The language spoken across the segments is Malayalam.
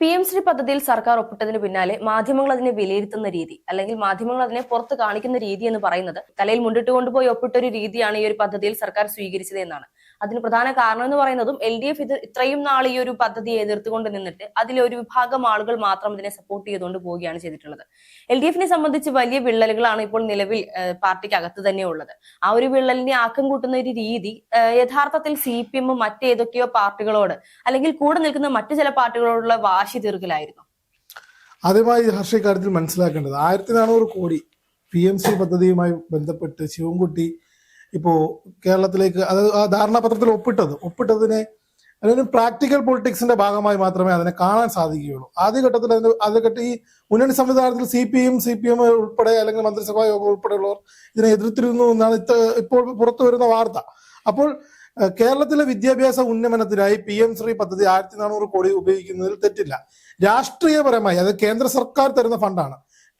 പി എം ശ്രീ പദ്ധതിയിൽ സർക്കാർ ഒപ്പിട്ടതിന് പിന്നാലെ മാധ്യമങ്ങൾ അതിനെ വിലയിരുത്തുന്ന രീതി അല്ലെങ്കിൽ മാധ്യമങ്ങൾ അതിനെ പുറത്ത് കാണിക്കുന്ന രീതി എന്ന് പറയുന്നത് തലയിൽ മുണ്ടിട്ട് കൊണ്ടുപോയി ഒപ്പിട്ട ഒരു രീതിയാണ് ഈ ഒരു പദ്ധതിയിൽ സർക്കാർ സ്വീകരിച്ചത് എന്നാണ്. അതിന് പ്രധാന കാരണം എന്ന് പറയുന്നതും എൽ ഡി എഫ് ഇത് ഇത്രയും നാൾ ഈ ഒരു പദ്ധതിയെ എതിർത്തുകൊണ്ട് നിന്നിട്ട് അതിലെ ഒരു വിഭാഗം ആളുകൾ മാത്രം ഇതിനെ സപ്പോർട്ട് ചെയ്തുകൊണ്ട് പോവുകയാണ് ചെയ്തിട്ടുള്ളത്. എൽ ഡി എഫിനെ സംബന്ധിച്ച് വലിയ വിള്ളലുകളാണ് ഇപ്പോൾ നിലവിൽ ഏഹ്, പാർട്ടിക്ക് അകത്ത് തന്നെ ഉള്ളത്. ആ ഒരു വിള്ളലിനെ ആക്കം കൂട്ടുന്ന ഒരു രീതി യഥാർത്ഥത്തിൽ സി പി എമ്മും മറ്റേതൊക്കെയോ പാർട്ടികളോട് അല്ലെങ്കിൽ കൂടെ നിൽക്കുന്ന മറ്റു ചില പാർട്ടികളോടുള്ള വാശി തീർക്കലായിരുന്നു. ആദ്യമായി ഹർഷ കാര്യത്തിൽ മനസ്സിലാക്കേണ്ടത് ആയിരത്തി നാനൂറ് കോടി പി എം സി പദ്ധതിയുമായി ബന്ധപ്പെട്ട് ശിവൻകുട്ടി ഇപ്പോ കേരളത്തിലേക്ക് അതായത് ആ ധാരണാപത്രത്തിൽ ഒപ്പിട്ടത് ഒപ്പിട്ടതിനെ അതിന് പ്രാക്ടിക്കൽ പൊളിറ്റിക്സിന്റെ ഭാഗമായി മാത്രമേ അതിനെ കാണാൻ സാധിക്കുകയുള്ളൂ. ആദ്യഘട്ടത്തിൽ അതിന് ആദ്യഘട്ടം ഈ മുന്നണി സംവിധാനത്തിൽ C P M C P M ഉൾപ്പെടെ അല്ലെങ്കിൽ മന്ത്രിസഭാ യോഗം ഉൾപ്പെടെയുള്ളവർ ഇതിനെ എതിർത്തിരുന്നു എന്നാണ് ഇപ്പോൾ പുറത്തു വരുന്ന വാർത്ത. അപ്പോൾ കേരളത്തിലെ വിദ്യാഭ്യാസ ഉന്നമനത്തിനായി പി എം ശ്രീ പദ്ധതി ആയിരത്തി നാനൂറ് കോടി ഉപയോഗിക്കുന്നതിൽ തെറ്റില്ല. രാഷ്ട്രീയപരമായി അത് കേന്ദ്ര സർക്കാർ തരുന്ന ഫണ്ടാണ്.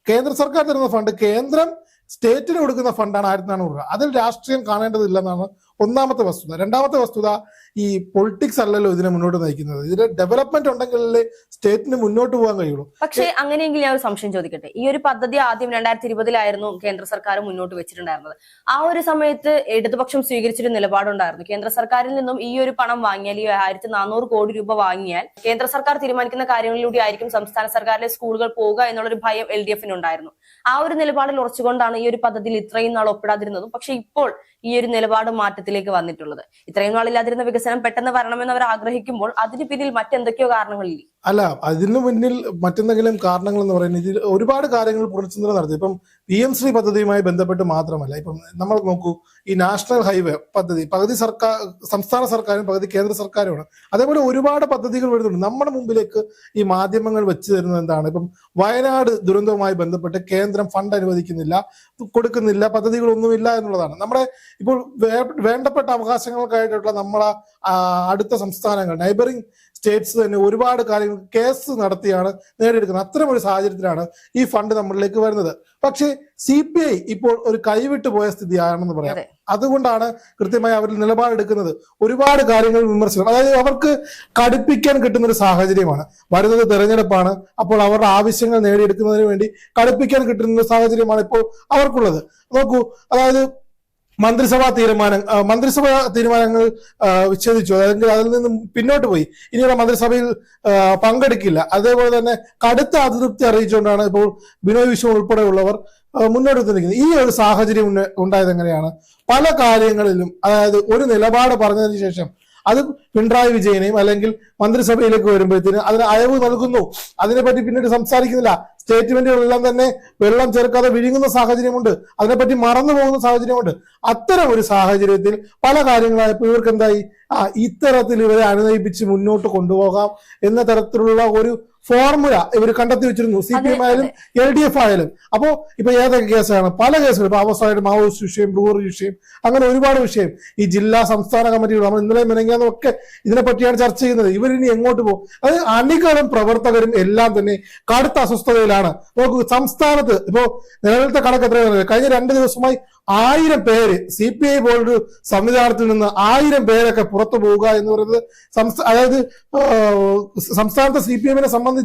കേന്ദ്ര സർക്കാർ തരുന്ന ഫണ്ട് കേന്ദ്രം സ്റ്റേറ്റിന് കൊടുക്കുന്ന ഫണ്ടാണ് ആയിരത്തി നാനൂറ് രൂപ. അതിൽ രാഷ്ട്രീയം കാണേണ്ടതില്ലെന്നാണ് ഒന്നാമത്തെ വസ്തുത. രണ്ടാമത്തെ വസ്തുത ഈ പൊളിറ്റിക്സ് അല്ലല്ലോ ഇതിനെ മുന്നോട്ട് നയിക്കുന്നത്. ഇതിന് ഡെവലപ്മെന്റ് ഉണ്ടെങ്കിലേ സ്റ്റേറ്റിന് മുന്നോട്ട് പോകാൻ കഴിയുള്ളൂ. പക്ഷേ അങ്ങനെയെങ്കിൽ ഞാൻ ഒരു സംശയം ചോദിക്കട്ടെ. ഈ ഒരു പദ്ധതി ആദ്യം രണ്ടായിരത്തി ഇരുപതിലായിരുന്നു കേന്ദ്ര സർക്കാർ മുന്നോട്ട് വെച്ചിട്ടുണ്ടായിരുന്നത്. ആ ഒരു സമയത്ത് ഇടതുപക്ഷം സ്വീകരിച്ചൊരു നിലപാടുണ്ടായിരുന്നു. കേന്ദ്ര സർക്കാരിൽ നിന്നും ഈ ഒരു പണം വാങ്ങിയാൽ ഈ ആയിരത്തി നാനൂറ് കോടി രൂപ വാങ്ങിയാൽ കേന്ദ്ര സർക്കാർ തീരുമാനിക്കുന്ന കാര്യങ്ങളിലൂടെ ആയിരിക്കും സംസ്ഥാന സർക്കാരിലെ സ്കൂളുകൾ പോവുക എന്നുള്ളൊരു ഭയം എൽ ഡി എഫിന് ഉണ്ടായിരുന്നു. ആ ഒരു നിലപാടിൽ ഉറച്ചുകൊണ്ടാണ് ഈ ഒരു പദ്ധതിയിൽ ഇത്രയും നാൾ ഒപ്പിടാതിരുന്നതും. പക്ഷെ ഇപ്പോൾ ഈ ഒരു നിലപാട് മാറ്റത്തിലേക്ക് വന്നിട്ടുള്ളത്. ഇത്രയും നാളില്ലാതിരുന്ന വികസനം പെട്ടെന്ന് വരണമെന്ന് അവർ ആഗ്രഹിക്കുമ്പോൾ അതിന് പിന്നിൽ മറ്റെന്തൊക്കെയോ കാരണങ്ങളില്ലേ? അല്ല അതിന് മുന്നിൽ മറ്റെന്തെങ്കിലും കാരണങ്ങൾ എന്ന് പറയുന്നത് ഇതിൽ ഒരുപാട് കാര്യങ്ങൾ പുനർചിന്തന നടത്തി. ഇപ്പം പി എം ശ്രീ പദ്ധതിയുമായി ബന്ധപ്പെട്ട് മാത്രമല്ല ഇപ്പം നമ്മൾ നോക്കൂ ഈ നാഷണൽ ഹൈവേ പദ്ധതി പകുതി സർക്കാർ സംസ്ഥാന സർക്കാരും പകുതി കേന്ദ്ര സർക്കാരുമാണ്. അതേപോലെ ഒരുപാട് പദ്ധതികൾ വരുന്നുണ്ട്. നമ്മുടെ മുമ്പിലേക്ക് ഈ മാധ്യമങ്ങൾ വെച്ച് തരുന്നത് എന്താണ്? ഇപ്പം വയനാട് ദുരന്തവുമായി ബന്ധപ്പെട്ട് കേന്ദ്രം ഫണ്ട് അനുവദിക്കുന്നില്ല കൊടുക്കുന്നില്ല പദ്ധതികളൊന്നുമില്ല എന്നുള്ളതാണ്. നമ്മുടെ ഇപ്പോൾ വേണ്ടപ്പെട്ട അവകാശങ്ങൾക്കായിട്ടുള്ള നമ്മളെ അടുത്ത സംസ്ഥാനങ്ങൾ നൈബറിംഗ് സ്റ്റേറ്റ്സ് തന്നെ ഒരുപാട് കാര്യങ്ങൾ കേസ് നടത്തിയാണ് നേടിയെടുക്കുന്നത്. അത്തരം ഒരു സാഹചര്യത്തിലാണ് ഈ ഫണ്ട് നമ്മളിലേക്ക് വരുന്നത്. പക്ഷേ സി പി ഐ ഇപ്പോൾ ഒരു കൈവിട്ടു പോയ സ്ഥിതിയാണെന്ന് പറയാം. അതുകൊണ്ടാണ് കൃത്യമായി അവർ നിലപാടെടുക്കുന്നത്. ഒരുപാട് കാര്യങ്ങൾ വിമർശനം അതായത് അവർക്ക് കടുപ്പിക്കാൻ കിട്ടുന്ന ഒരു സാഹചര്യമാണ്. വരുന്നത് തെരഞ്ഞെടുപ്പാണ്. അപ്പോൾ അവരുടെ ആവശ്യങ്ങൾ നേടിയെടുക്കുന്നതിന് വേണ്ടി കടുപ്പിക്കാൻ കിട്ടുന്ന ഒരു സാഹചര്യമാണ് ഇപ്പോൾ അവർക്കുള്ളത്. നോക്കൂ അതായത് മന്ത്രിസഭാ തീരുമാനം മന്ത്രിസഭാ തീരുമാനങ്ങൾ വിച്ഛേദിച്ചു. അല്ലെങ്കിൽ അതിൽ നിന്നും പിന്നോട്ട് പോയി. ഇനിയുള്ള മന്ത്രിസഭയിൽ പങ്കെടുക്കില്ല. അതേപോലെ തന്നെ കടുത്ത അതൃപ്തി അറിയിച്ചുകൊണ്ടാണ് ഇപ്പോൾ ബിനോയ് വിശ്വം ഉൾപ്പെടെയുള്ളവർ മുന്നോട്ട് നിൽക്കുന്നത്. ഈ ഒരു സാഹചര്യം ഉണ്ടായത് എങ്ങനെയാണ്? പല കാര്യങ്ങളിലും അതായത് ഒരു നിലപാട് പറഞ്ഞതിന് ശേഷം അത് പിണറായി വിജയനെയും അല്ലെങ്കിൽ മന്ത്രിസഭയിലേക്ക് വരുമ്പോഴത്തേന് അതിന് അയവ് നൽകുന്നു. അതിനെപ്പറ്റി പിന്നീട് സംസാരിക്കുന്നില്ല. സ്റ്റേറ്റ്മെന്റുകളെല്ലാം തന്നെ വെള്ളം ചേർക്കാതെ വിഴുങ്ങുന്ന സാഹചര്യമുണ്ട്. അതിനെപ്പറ്റി മറന്നു പോകുന്ന സാഹചര്യമുണ്ട്. അത്തരം ഒരു സാഹചര്യത്തിൽ പല കാര്യങ്ങളായപ്പോൾ ഇവർക്ക് എന്തായി ഇത്തരത്തിൽ ഇവരെ അനുനയിപ്പിച്ച് മുന്നോട്ട് കൊണ്ടുപോകാം എന്ന തരത്തിലുള്ള ഒരു ഫോർമുല ഇവർ കണ്ടെത്തി വെച്ചിരുന്നു. സി പി എം ആയാലും എൽ ഡി എഫ് ആയാലും. അപ്പോ ഇപ്പൊ ഏതൊക്കെ കേസാണ്? പല കേസുകൾ. ഇപ്പൊ അവസാനമായിട്ട് മാവോയിസ്റ്റ് വിഷയം ബ്രൂവറി വിഷയം അങ്ങനെ ഒരുപാട് വിഷയം. ഈ ജില്ലാ സംസ്ഥാന കമ്മിറ്റികൾ നമ്മൾ ഇന്നലെ മെനങ്ങാന്നും ഒക്കെ ഇതിനെപ്പറ്റിയാണ് ചർച്ച ചെയ്യുന്നത്. ഇവരിനി എങ്ങോട്ട് പോകും? അത് അണികളും പ്രവർത്തകരും എല്ലാം തന്നെ കടുത്ത അസ്വസ്ഥതയിലാണ്. നോക്കൂ സംസ്ഥാനത്ത് ഇപ്പോ നിലവിലത്തെ കണക്ക് എത്രയാണ് കഴിഞ്ഞ രണ്ട് ദിവസമായി ആയിരം പേര് സി പി ഐ പോലൊരു സംവിധാനത്തിൽ നിന്ന് ആയിരം പേരൊക്കെ പുറത്തു പോവുക എന്ന് പറയുന്നത് അതായത് സംസ്ഥാനത്തെ സി പി എമ്മിനെ സംബന്ധിച്ച്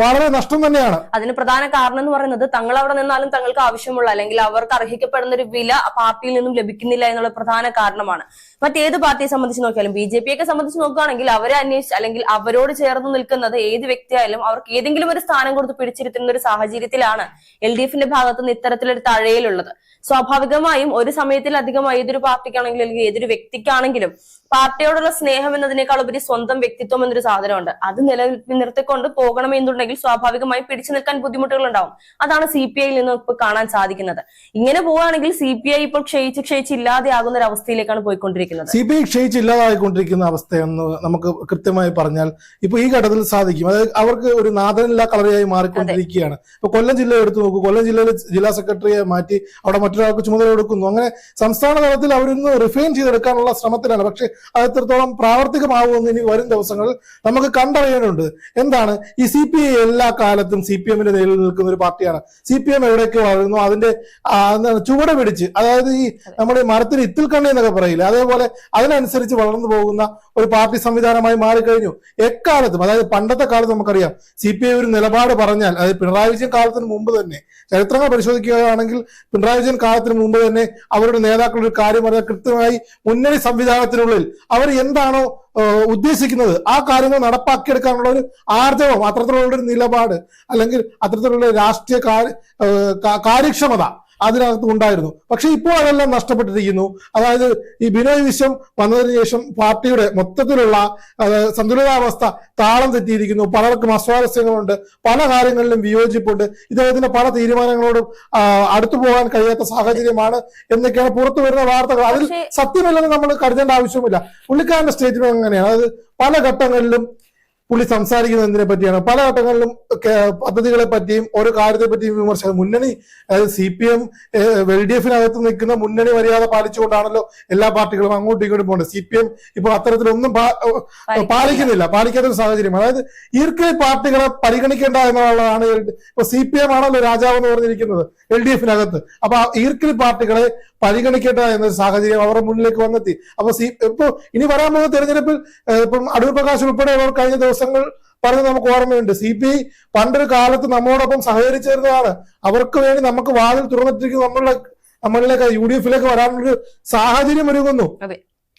വളരെ നഷ്ടം തന്നെയാണ്. അതിന് പ്രധാന കാരണം എന്ന് പറയുന്നത് തങ്ങൾ അവിടെ നിന്നാലും തങ്ങൾക്ക് ആവശ്യമുള്ള അല്ലെങ്കിൽ അവർക്ക് അർഹിക്കപ്പെടുന്ന ഒരു വില പാർട്ടിയിൽ നിന്നും ലഭിക്കുന്നില്ല എന്നുള്ള പ്രധാന കാരണമാണ്. മറ്റേത് പാർട്ടിയെ സംബന്ധിച്ച് നോക്കിയാലും ബി ജെ പിയൊക്കെ സംബന്ധിച്ച് നോക്കുകയാണെങ്കിൽ അവരെ അന്വേഷിച്ച് അല്ലെങ്കിൽ അവരോട് ചേർന്ന് നിൽക്കുന്നത് ഏത് വ്യക്തിയായാലും അവർക്ക് ഏതെങ്കിലും ഒരു സ്ഥാനം കൊടുത്ത് പിടിച്ചിരുത്തുന്ന ഒരു സാഹചര്യത്തിലാണ് എൽ ഡി എഫിന്റെ ഭാഗത്ത് നിന്ന് ഇത്തരത്തിലൊരു തഴയിലുള്ളത്. സ്വാഭാവികമായും ഒരു സമയത്തിലധികം ഏതൊരു പാർട്ടിക്കാണെങ്കിലും അല്ലെങ്കിൽ ഏതൊരു വ്യക്തിക്കാണെങ്കിലും പാർട്ടിയോടുള്ള സ്നേഹം എന്നതിനേക്കാൾ ഉപരി സ്വന്തം വ്യക്തിത്വം എന്നൊരു സാധനമുണ്ട്. അത് നിലനിൽ നിർത്തിക്കൊണ്ട് പോകണമെന്നുണ്ടെങ്കിൽ സ്വാഭാവികമായും പിടിച്ചു നിൽക്കാൻ ബുദ്ധിമുട്ടുകൾ ഉണ്ടാവും അതാണ് സി പി ഐയിൽ നിന്ന് ഇപ്പൊ കാണാൻ സാധിക്കുന്നത്. ഇങ്ങനെ പോവുകയാണെങ്കിൽ സി പി ഐ ഇപ്പോൾ ക്ഷയിച്ച് ക്ഷയിച്ച് ഇല്ലാതെയാകുന്ന ഒരു അവസ്ഥയിലേക്കാണ് പോയിക്കൊണ്ടിരിക്കുന്നത്. സി പി ഐ ക്ഷയിച്ച് ഇല്ലാതായിക്കൊണ്ടിരിക്കുന്ന അവസ്ഥയെന്ന് നമുക്ക് കൃത്യമായി പറഞ്ഞാൽ ഇപ്പൊ ഈ ഘട്ടത്തിൽ സാധിക്കും. അതായത് അവർക്ക് ഒരു നാഥനില്ലാ കളറിയായി മാറിക്കൊണ്ടിരിക്കുകയാണ്. ഇപ്പൊ കൊല്ലം ജില്ല എടുത്തു നോക്കൂ. കൊല്ലം ജില്ലയിലെ ജില്ലാ സെക്രട്ടറിയെ മാറ്റി അവിടെ മറ്റൊരാൾക്ക് ചുമതല കൊടുക്കുന്നു. അങ്ങനെ സംസ്ഥാന തലത്തിൽ അവരൊന്ന് റിഫൈൻ ചെയ്തെടുക്കാനുള്ള ശ്രമത്തിലാണ്. പക്ഷെ അത് എത്രത്തോളം പ്രാവർത്തികമാവുമെന്ന് ഇനി വരും ദിവസങ്ങളിൽ നമുക്ക് കണ്ടറിയാനുണ്ട്. എന്താണ്? ഈ സി പി ഐ എല്ലാ കാലത്തും സി പി എമ്മിന്റെ നിലയിൽ നിൽക്കുന്ന ഒരു പാർട്ടിയാണ്. സി പി എം എവിടെയൊക്കെ വളരുന്നു? അതിന്റെ ചുവട് പിടിച്ച്. അതായത് ഈ നമ്മുടെ മരത്തിന് ഇത്തിൽ കണ്ണി എന്നൊക്കെ പറയില്ല? അതേപോലെ പോലെ അതിനനുസരിച്ച് വളർന്നു പോകുന്ന ഒരു പാർട്ടി സംവിധാനമായി മാറിക്കഴിഞ്ഞു. എക്കാലത്തും അതായത് പണ്ടത്തെ കാലത്ത് നമുക്കറിയാം സി പി ഐ ഒരു നിലപാട് പറഞ്ഞാൽ അതായത് പിണറായി വിജയൻ കാലത്തിന് മുമ്പ് തന്നെ ചരിത്രങ്ങൾ പരിശോധിക്കുകയാണെങ്കിൽ പിണറായി വിജയൻ കാലത്തിന് മുമ്പ് തന്നെ അവരുടെ നേതാക്കൾ ഒരു കാര്യം പറഞ്ഞാൽ കൃത്യമായി മുന്നണി സംവിധാനത്തിനുള്ളിൽ അവർ എന്താണോ ഉദ്ദേശിക്കുന്നത് ആ കാര്യങ്ങൾ നടപ്പാക്കിയെടുക്കാനുള്ള ഒരു ആർജവം അത്തരത്തിലുള്ള ഒരു നിലപാട് അല്ലെങ്കിൽ അത്തരത്തിലുള്ള രാഷ്ട്രീയ കാര്യ- കാര്യക്ഷമത അതിനകത്ത് ഉണ്ടായിരുന്നു. പക്ഷെ ഇപ്പോൾ അതെല്ലാം നഷ്ടപ്പെട്ടിരിക്കുന്നു. അതായത് ഈ ബിനോയ് വിശ്വം വന്നതിന് ശേഷം പാർട്ടിയുടെ മൊത്തത്തിലുള്ള സന്തുലിതാവസ്ഥ താളം തെറ്റിയിരിക്കുന്നു. പലർക്കും അസ്വാരസ്യങ്ങളുണ്ട്. പല കാര്യങ്ങളിലും വിയോജിപ്പുണ്ട്. ഇദ്ദേഹത്തിന്റെ പല തീരുമാനങ്ങളോടും അടുത്തു പോകാൻ കഴിയാത്ത സാഹചര്യമാണ് എന്നൊക്കെയാണ് പുറത്തു വരുന്ന വാർത്തകൾ. അതിൽ സത്യമല്ലെന്ന് നമ്മൾ കരുതേണ്ട ആവശ്യമില്ല പുള്ളിക്കാരന്റെ സ്റ്റേറ്റ്മെന്റ് അങ്ങനെയാണ്. അതായത് പല ഘട്ടങ്ങളിലും പുള്ളി സംസാരിക്കുന്നത് എന്തിനെ പറ്റിയാണ്? പല ഘട്ടങ്ങളിലും പദ്ധതികളെ പറ്റിയും ഓരോ കാര്യത്തെ പറ്റിയും വിമർശനം. മുന്നണി അതായത് C P M L D എഫിനകത്ത് നിൽക്കുന്ന മുന്നണി മര്യാദ പാലിച്ചുകൊണ്ടാണല്ലോ എല്ലാ പാർട്ടികളും അങ്ങോട്ടും ഇങ്ങോട്ടും പോകുന്നത് സി പി എം ഇപ്പോൾ അത്തരത്തിലൊന്നും പാലിക്കുന്നില്ല. പാലിക്കാത്ത ഒരു സാഹചര്യം അതായത് ഈർക്കെ പാർട്ടികളെ പരിഗണിക്കേണ്ട എന്നുള്ളതാണ് ഇപ്പൊ സി പി എം ആണല്ലോ രാജാവ് എന്ന് പറഞ്ഞിരിക്കുന്നത് എൽ ഡി എഫിനകത്ത്. അപ്പൊ ഈർക്കെ പാർട്ടികളെ പരിഗണിക്കേണ്ട എന്നൊരു സാഹചര്യം അവരുടെ മുന്നിലേക്ക് വന്നെത്തി. അപ്പൊ സി ഇപ്പൊ ഇനി വരാൻ പോകുന്ന തെരഞ്ഞെടുപ്പിൽ ഇപ്പം അടൂർ പ്രകാശ് ഉൾപ്പെടെ അവർ കഴിഞ്ഞ ദിവസങ്ങൾ പറഞ്ഞ് നമുക്ക് ഓർമ്മയുണ്ട്. സി പി ഐ പണ്ടൊരു കാലത്ത് നമ്മോടൊപ്പം സഹകരിച്ചിരുന്നതാണ്. അവർക്ക് വേണ്ടി നമുക്ക് വാതിൽ തുറന്നിട്ടിരിക്കുന്ന. നമ്മളുടെ നമ്മളിലേക്ക് യു ഡി എഫിലേക്ക് വരാനൊരു സാഹചര്യം ഒരുങ്ങുന്നു.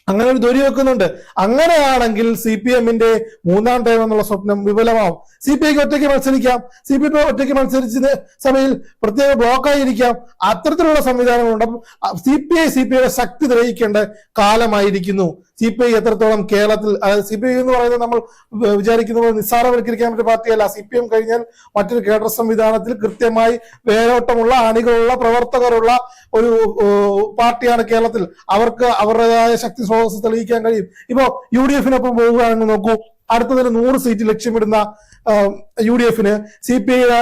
അങ്ങനെ ഒരു തൊരി വെക്കുന്നുണ്ട്. അങ്ങനെയാണെങ്കിൽ സി പി എമ്മിന്റെ മൂന്നാം ടൈം എന്നുള്ള സ്വപ്നം വിപുലമാവും. സി പി ഐക്ക് ഒറ്റയ്ക്ക് മത്സരിക്കാം. സി പി ഐ ഒറ്റയ്ക്ക് മത്സരിച്ച് സഭയിൽ പ്രത്യേക ബ്ലോക്കായിരിക്കാം അത്തരത്തിലുള്ള സംവിധാനങ്ങളുണ്ട്. C P I C P ഐയുടെ ശക്തി തെളിയിക്കേണ്ട കാലമായിരിക്കുന്നു. സി പി ഐ എത്രത്തോളം കേരളത്തിൽ സി പി ഐ എന്ന് പറയുന്നത് നമ്മൾ വിചാരിക്കുന്ന പോലെ നിസ്സാരവൽക്കരിക്കാൻ പറ്റിയ പാർട്ടിയല്ല. സി പി എം കഴിഞ്ഞാൽ മറ്റൊരു കേഡർ സംവിധാനത്തിൽ കൃത്യമായി വേരോട്ടമുള്ള അണികളുള്ള പ്രവർത്തകരുള്ള ഒരു പാർട്ടിയാണ് കേരളത്തിൽ. അവർക്ക് അവരുടേതായ ശക്തി സ്രോതസ് തെളിയിക്കാൻ കഴിയും. ഇപ്പോ യു ഡി എഫിനൊപ്പം പോവുകയാണെന്ന് നോക്കൂ അടുത്തതിന് നൂറ് സീറ്റ് ലക്ഷ്യമിടുന്ന യു ഡി എഫിന് സി പി ഐയുടെ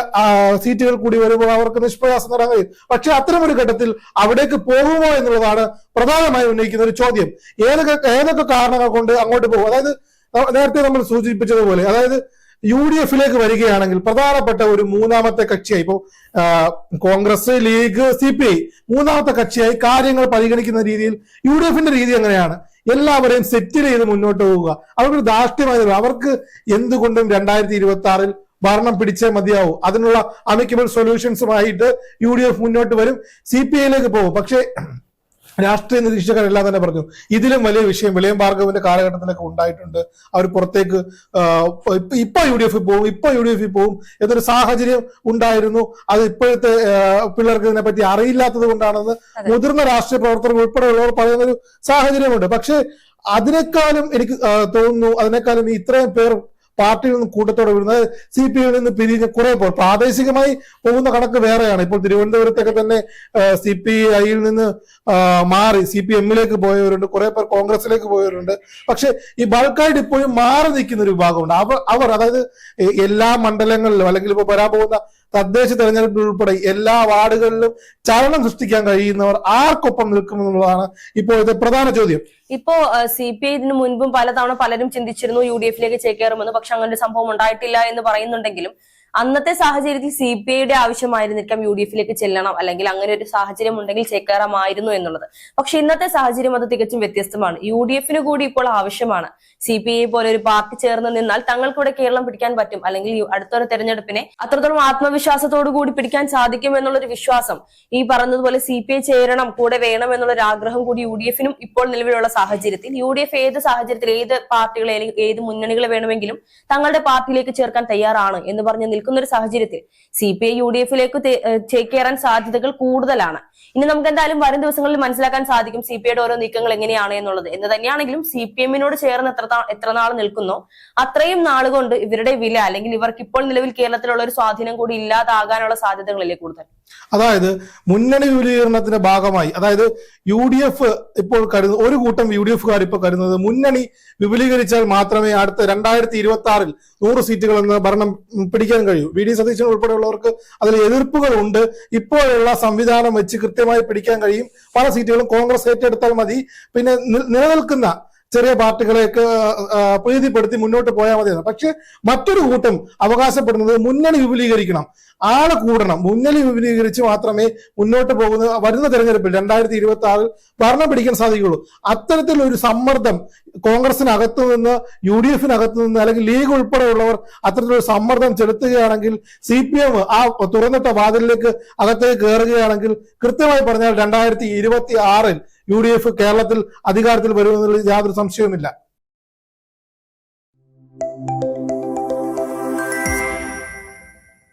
സീറ്റുകൾ കൂടി വരുമ്പോൾ അവർക്ക് നിഷ്പ്രയാസം നേടാൻ കഴിയും. പക്ഷെ അത്തരമൊരു ഘട്ടത്തിൽ അവിടേക്ക് പോകുമോ എന്നുള്ളതാണ് പ്രധാനമായി ഉന്നയിക്കുന്ന ഒരു ചോദ്യം. ഏതൊക്കെ ഏതൊക്കെ കാരണങ്ങൾ കൊണ്ട് അങ്ങോട്ട് പോകും? അതായത് നേരത്തെ നമ്മൾ സൂചിപ്പിച്ചതുപോലെ അതായത് യു ഡി എഫിലേക്ക് വരികയാണെങ്കിൽ പ്രധാനപ്പെട്ട ഒരു മൂന്നാമത്തെ കക്ഷിയായി ഇപ്പോ Congress League C P I മൂന്നാമത്തെ കക്ഷിയായി കാര്യങ്ങൾ പരിഗണിക്കുന്ന രീതിയിൽ യു ഡി എഫിന്റെ രീതി എങ്ങനെയാണ്? എല്ലാവരെയും സെറ്റിൽ ചെയ്ത് മുന്നോട്ട് പോവുക. അവർക്കൊരു ധാർഷ്ട്യമായി അവർക്ക് എന്തുകൊണ്ടും രണ്ടായിരത്തി ഇരുപത്തി ആറിൽ ഭരണം പിടിച്ചേ മതിയാവൂ. അതിനുള്ള അമിക്കബിൾ സൊല്യൂഷൻസുമായിട്ട് യു ഡി എഫ് മുന്നോട്ട് വരും. സി പി ഐയിലേക്ക് പോകും. പക്ഷേ രാഷ്ട്രീയ നിരീക്ഷകരെല്ലാം തന്നെ പറഞ്ഞു. ഇതിലും വലിയ വിഷയം വിളയം ഭാർഗവിന്റെ കാലഘട്ടത്തിലൊക്കെ ഉണ്ടായിട്ടുണ്ട്. അവർ പുറത്തേക്ക് ഇപ്പൊ- യു ഡി എഫിൽ പോകും ഇപ്പൊ യു ഡി എഫിൽ പോകും എന്നൊരു സാഹചര്യം ഉണ്ടായിരുന്നു. അത് ഇപ്പോഴത്തെ പിള്ളേർക്ക് ഇതിനെ പറ്റി അറിയില്ലാത്തത് കൊണ്ടാണെന്ന്. മുതിർന്ന രാഷ്ട്രീയ പ്രവർത്തകർ ഉൾപ്പെടെയുള്ളവർ പറയുന്ന ഒരു സാഹചര്യമുണ്ട്. പക്ഷേ അതിനേക്കാളും എനിക്ക് തോന്നുന്നു അതിനേക്കാളും ഇത്രയും പേർ പാർട്ടിയിൽ നിന്ന് കൂട്ടത്തോടെ വരുന്നത് സി പി ഐയിൽ നിന്ന് പിരിഞ്ഞ് കുറെ പേർ. പ്രാദേശികമായി പോകുന്ന കണക്ക് വേറെയാണ്. ഇപ്പോൾ തിരുവനന്തപുരത്തൊക്കെ തന്നെ സി പി ഐയിൽ നിന്ന് മാറി സി പി എമ്മിലേക്ക് പോയവരുണ്ട്. കുറെ പേർ കോൺഗ്രസിലേക്ക് പോയവരുണ്ട്. പക്ഷെ ഈ ബൾക്കായിട്ട് ഇപ്പോഴും മാറി നിൽക്കുന്ന ഒരു വിഭാഗമുണ്ട്. അവർ അവർ അതായത് എല്ലാ മണ്ഡലങ്ങളിലും അല്ലെങ്കിൽ ഇപ്പൊ വരാൻ പോകുന്ന തദ്ദേശ തെരഞ്ഞെടുപ്പിൽ ഉൾപ്പെടെ എല്ലാ വാർഡുകളിലും ചലനം സൃഷ്ടിക്കാൻ കഴിയുന്നവർ ആർക്കൊപ്പം നിൽക്കുമെന്നുള്ളതാണ് ഇപ്പോഴത്തെ പ്രധാന ചോദ്യം. ഇപ്പോ സി പി ഐ ഇതിനു മുൻപും പലതവണ പലരും ചിന്തിച്ചിരുന്നു യു ഡി എഫിലേക്ക് ചേക്കേറുമെന്ന്. പക്ഷെ അങ്ങനെ ഒരു സംഭവം ഉണ്ടായിട്ടില്ല എന്ന് പറയുന്നുണ്ടെങ്കിലും അന്നത്തെ സാഹചര്യത്തിൽ സി പി ഐയുടെ ആവശ്യമായിരുന്നിരിക്കാം യു ഡി എഫിലേക്ക് ചെല്ലണം അല്ലെങ്കിൽ അങ്ങനെ ഒരു സാഹചര്യം ഉണ്ടെങ്കിൽ ചേക്കേറാമായിരുന്നു എന്നുള്ളത്. പക്ഷെ ഇന്നത്തെ സാഹചര്യം അത് തികച്ചും വ്യത്യസ്തമാണ്. യു ഡി എഫിന് കൂടി ഇപ്പോൾ ആവശ്യമാണ് സി പി ഐ പോലെ ഒരു പാർട്ടി ചേർന്ന് നിന്നാൽ തങ്ങൾക്കൂടെ കേരളം പിടിക്കാൻ പറ്റും. അല്ലെങ്കിൽ അടുത്തൊരു തെരഞ്ഞെടുപ്പിനെ അത്രത്തോളം ആത്മവിശ്വാസത്തോടു കൂടി പിടിക്കാൻ സാധിക്കും എന്നുള്ളൊരു വിശ്വാസം ഈ പറഞ്ഞതുപോലെ സി പി ഐ ചേരണം കൂടെ വേണം എന്നുള്ളൊരു ആഗ്രഹം കൂടി യു ഡി എഫിനും ഇപ്പോൾ നിലവിലുള്ള സാഹചര്യത്തിൽ. യു ഡി എഫ് ഏത് സാഹചര്യത്തിൽ ഏത് പാർട്ടികളെ ഏത് മുന്നണികളെ വേണമെങ്കിലും തങ്ങളുടെ പാർട്ടിയിലേക്ക് ചേർക്കാൻ തയ്യാറാണ് എന്ന് പറഞ്ഞ് നിൽക്കുന്ന ഒരു സാഹചര്യത്തിൽ C P I U D എഫിലേക്ക് ചേക്കേറാൻ സാധ്യതകൾ കൂടുതലാണ്. ഇനി നമുക്ക് എന്തായാലും വരും ദിവസങ്ങളിൽ മനസ്സിലാക്കാൻ സാധിക്കും സി പി ഐയുടെ ഓരോ നീക്കങ്ങൾ എങ്ങനെയാണ് എന്നുള്ളത്. എന്ന് തന്നെയാണെങ്കിലും സി പി എമ്മിനോട് ചേർന്ന് എത്ര എത്ര നാൾ നിൽക്കുന്നോ അത്രയും നാളുകൊണ്ട് ഇവരുടെ വില അല്ലെങ്കിൽ ഇവർക്ക് ഇപ്പോൾ നിലവിൽ കേരളത്തിലുള്ള ഒരു സ്വാധീനം കൂടി ഇല്ലാതാകാനുള്ള സാധ്യതകളില്ലേ കൂടുതൽ? അതായത് മുന്നണി വിപുലീകരണത്തിന്റെ ഭാഗമായി അതായത് യു ഡി എഫ് ഇപ്പോൾ കരുതുന്ന ഒരു കൂട്ടം യു ഡി എഫുകാർ ഇപ്പോൾ കരുതുന്നത് മുന്നണി വിപുലീകരിച്ചാൽ മാത്രമേ അടുത്ത രണ്ടായിരത്തി ഇരുപത്തി ആറിൽ നൂറ് സീറ്റുകൾ എന്ന് ഭരണം പിടിക്കാൻ കഴിയൂ. വി ഡി സതീശൻ ഉൾപ്പെടെയുള്ളവർക്ക് അതിൽ എതിർപ്പുകൾ ഉണ്ട്. ഇപ്പോഴുള്ള സംവിധാനം വെച്ച് കൃത്യമായി പിടിക്കാൻ കഴിയും. പല സീറ്റുകളും കോൺഗ്രസ് ഏറ്റെടുത്താൽ മതി. പിന്നെ നിലനിൽക്കുന്ന ചെറിയ പാർട്ടികളെയൊക്കെ പ്രീതിപ്പെടുത്തി മുന്നോട്ട് പോയാൽ മതിയാണ് പക്ഷെ മറ്റൊരു കൂട്ടം അവകാശപ്പെടുന്നത് മുന്നണി വിപുലീകരിക്കണം. ആൾ കൂടണം. മുന്നണി വിപുലീകരിച്ച് മാത്രമേ മുന്നോട്ട് പോകുന്ന വരുന്ന തെരഞ്ഞെടുപ്പിൽ രണ്ടായിരത്തി ഇരുപത്തി ആറിൽ ഭരണം പിടിക്കാൻ സാധിക്കുകയുള്ളൂ. അത്തരത്തിലൊരു സമ്മർദ്ദം കോൺഗ്രസിനകത്തു നിന്ന് യു ഡി എഫിനകത്തു നിന്ന് അല്ലെങ്കിൽ ലീഗ് ഉൾപ്പെടെയുള്ളവർ അത്തരത്തിലൊരു സമ്മർദ്ദം ചെലുത്തുകയാണെങ്കിൽ സി പി എം ആ തുറന്നിട്ട വാതിലിലേക്ക് അകത്തേക്ക് കയറുകയാണെങ്കിൽ കൃത്യമായി പറഞ്ഞാൽ രണ്ടായിരത്തി ഇരുപത്തി ആറിൽ യു ഡി എഫ് കേരളത്തിൽ അധികാരത്തിൽ വരുമെന്നുള്ള യാതൊരു സംശയവുമില്ല.